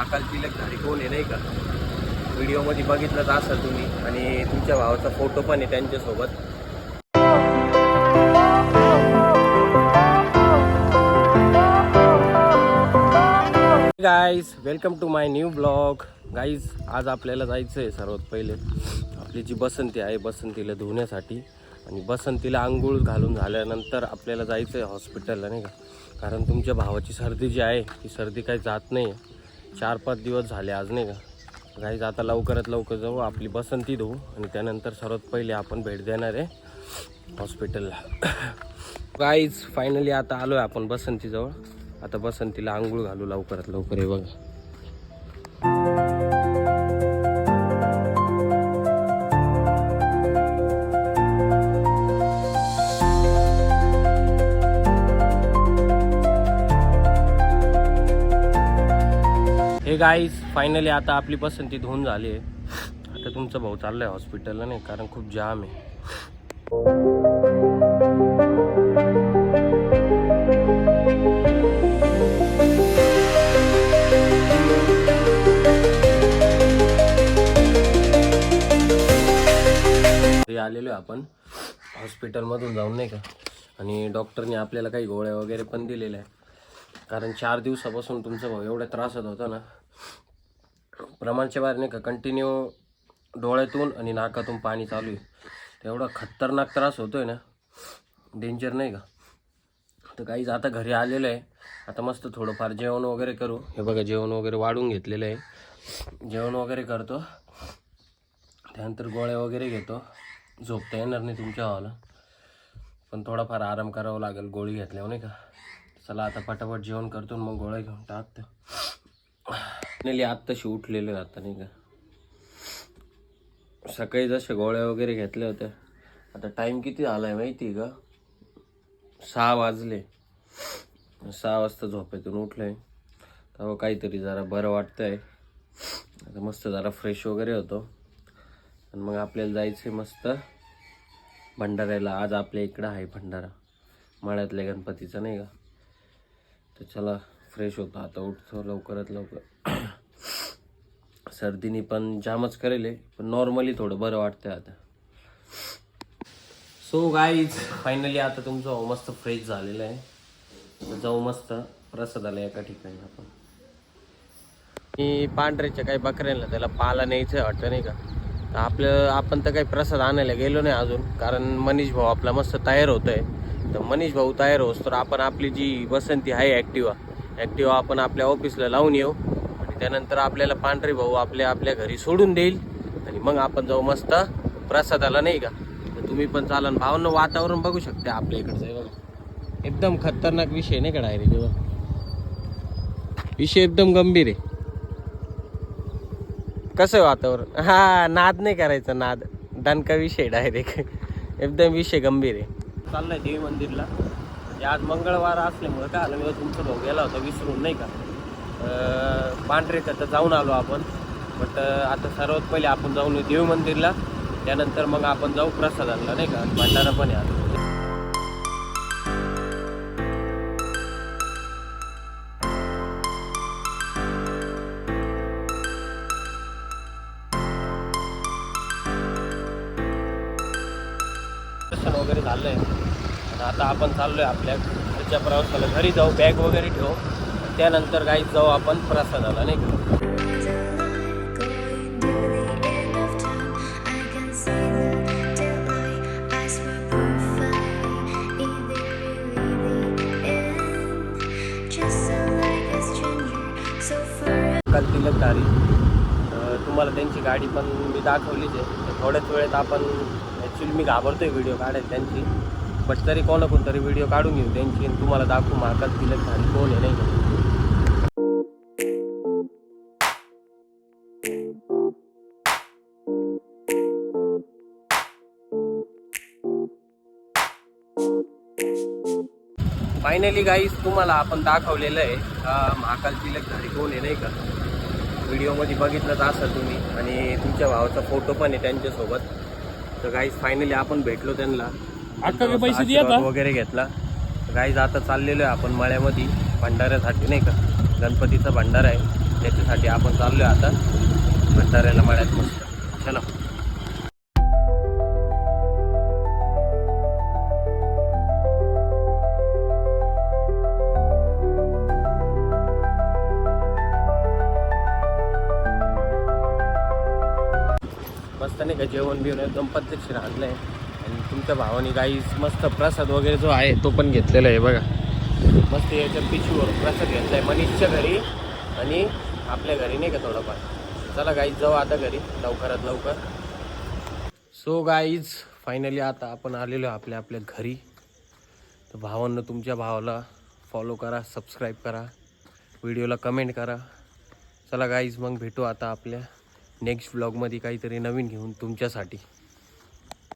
महाकाल तिलकधारी कोण आहे? नाही का? व्हिडिओमध्ये बघितलंच असाल तुम्ही. आणि तुमच्या भावाचा फोटो पण आहे त्यांच्यासोबत. Guys welcome to my new blog guys आज आपल्याला जायचं आहे सर्वात पहिले. आपली जी बसंती आहे बसंतीला धुण्यासाठी. आणि बसंतीला आंघोळ घालून झाल्यानंतर आपल्याला जायचं आहे हॉस्पिटलला नाही का? कारण तुमच्या भावाची सर्दी जी आहे ती सर्दी काही जात नाही आहे चार पाच दिवस झाले आज नाही का? गाईज आता लवकरात लवकर जाऊ आपली बसंती देऊ आणि त्यानंतर सर्वात पहिले आपण भेट देणार आहे हॉस्पिटलला. गाईज फायनली आता आलो आहे आपण बसंतीजवळ. आता बसंतीला आंघोळ घालू लवकरात लवकर आहे बघा. गाईज फायनली आता आपली पसंती धुवून झाली आहे. आता तुमचा भाऊ चाललाय हॉस्पिटलला नाही कारण खूप जाम आहे. आलेलो आहे आपण. हॉस्पिटलमधून जाऊन नाही का? आणि डॉक्टरने आपल्याला काही गोळ्या वगैरे पण दिलेल्या आहेत. कारण चार दिवसापासून तुमचा भाऊ एवढा त्रास होत होता ना प्रमाणच्या बाहेर नाही का कंटिन्यू डोळ्यातून आणि नाकातून पाणी चालू आहे. एवढा खतरनाक त्रास होतो आहे ना डेंजर नाही का? तर काहीच आता घरी आलेलं आहे. आता मस्त थोडंफार जेवण वगैरे करू. हे बघा जेवण वगैरे वाढून घेतलेलं आहे. जेवण वगैरे करतो. त्यानंतर गोळ्या वगैरे घेतो. झोपता येणार नाही तुमच्या हवाला पण थोडाफार आराम करावा लागेल गोळी घेतल्यावर नाही का? चला आता पटापट जेवण करतो मग गोळ्या घेऊन टाकतो. नाही आत्ताशी उठलेलं आहे आता नाही का? सकाळी जशा गोळ्या वगैरे घेतल्या होत्या. आता टाईम किती झाला आहे माहिती आहे का? सहा वाजले. सहा वाजता झोपेतून उठलोय. तेव्हा काहीतरी जरा बरं वाटतंय. आता मस्त जरा फ्रेश वगैरे होतो. आणि मग आपल्याला जायचं आहे मस्त भंडाऱ्याला. आज आपल्या इकडं आहे भंडारा. मळ्यातल्या गणपतीचा नाही का? तर चला फ्रेश होतो. आता उठतो लवकरात लवकर. सर्दीने पण जामच करेल आहे, पण नॉर्मली थोडं बरं वाटतंय आता. सो गाईज फायनली आता तुमचं मस्त फ्रेश झालेलं आहे. जाऊ मस्त प्रसादाला एका ठिकाणी आपण. मी पांढऱ्याच्या काही बकऱ्यांना त्याला पाला न्यायचं वाटतं नाही का? तर आपलं आपण तर काही प्रसाद आणायला गेलो नाही अजून कारण मनीष भाऊ आपला मस्त तयार होतोय. आहे तर मनीष भाऊ तयार होस तर आपण आपली जी बसंती आहे ॲक्टिवा ॲक्टिवा आपण आपल्या ऑफिसला लावून येऊ. आणि त्यानंतर आपल्याला पांढरे भाऊ आपल्या आपल्या घरी सोडून देईल. आणि मग आपण जाऊ मस्त प्रसादाला नाही का? तर तुम्ही पण चालन भावनं वातावरण बघू शकता आपल्या इकडचं. बघा. एकदम खतरनाक विषय नाही का डायरेक्ट विषय एकदम गंभीर आहे. कसं आहे वातावरण? हा नाद नाही करायचा नाद. दणका विषय डायरेक्ट एकदम विषय गंभीर आहे. चाललाय देवी मंदिरला. म्हणजे आज मंगळवार असल्यामुळे काय आलं मी तुमचं भाऊ गेला होता विसरून नाही का? अं, तर जाऊन आलो आपण. बट आता सर्वात पहिले आपण जाऊन देव देवी मंदिरला. त्यानंतर मग आपण जाऊ प्रसादाला नाही का? भंडारा पण आहे दर्शन वगैरे झालंय. आणि आता आपण चाललो आहे आपल्या घरच्या प्रवासाला. घरी जाऊ बॅग वगैरे ठेवू. त्यानंतर गाईत जाऊ आपण प्रसादाला नाही का? काल तिलकधारी तुम्हाला त्यांची गाडी पण मी दाखवलीच आहे. तर थोड्याच वेळेत आपण ॲक्च्युली मी घाबरतो आहे व्हिडिओ काढायला त्यांची. बट तरी कोणा कोणतरी व्हिडिओ काढून घेऊ त्यांची आणि तुम्हाला दाखवू महाकाल झाली. कोण आहे नाही का? फायनली गाईज तुम्हाला आपण दाखवलेलं आहे महाकाल तिलक झाली. कोण आहे नाही का? व्हिडिओमध्ये बघितलंच असाल तुम्ही आणि तुमच्या भावाचा फोटो पण आहे त्यांच्यासोबत. तर गाईज फायनली आपण भेटलो त्यांना. अक्का पैसे दिया आशीर्वाद था? वगैरे घेतला. गाईज आता चाललेलो आहे आपण मळ्यामध्ये. भंडाऱ्यासाठी नाही का? गणपतीचा भंडारा आहे. त्याच्यासाठी आपण चाललोय आता. भंडाऱ्याला मळ्यात मस्त. चला. मस्त नाही का? जेवण बिवण एकदम पद्धतशीर आणलंय आणि तुमच्या भावाने काही मस्त प्रसाद वगैरे जो आहे तो पण घेतलेला आहे बघा. मस्त याच्या पिशवीवर प्रसाद घेतलाय मनीषच्या घरी आणि आपल्या घरी नाही का थोडंफार? चला गाईज जाऊ आता घरी लवकरात लवकर. सो गाईज फायनली आता आपण आलेलो आपल्या आपल्या घरी. तर भावांना तुमच्या भावाला फॉलो करा सबस्क्राईब करा व्हिडिओला कमेंट करा. चला गाईज मग भेटू आता आपल्या नेक्स्ट ब्लॉगमध्ये काहीतरी नवीन घेऊन तुमच्यासाठी.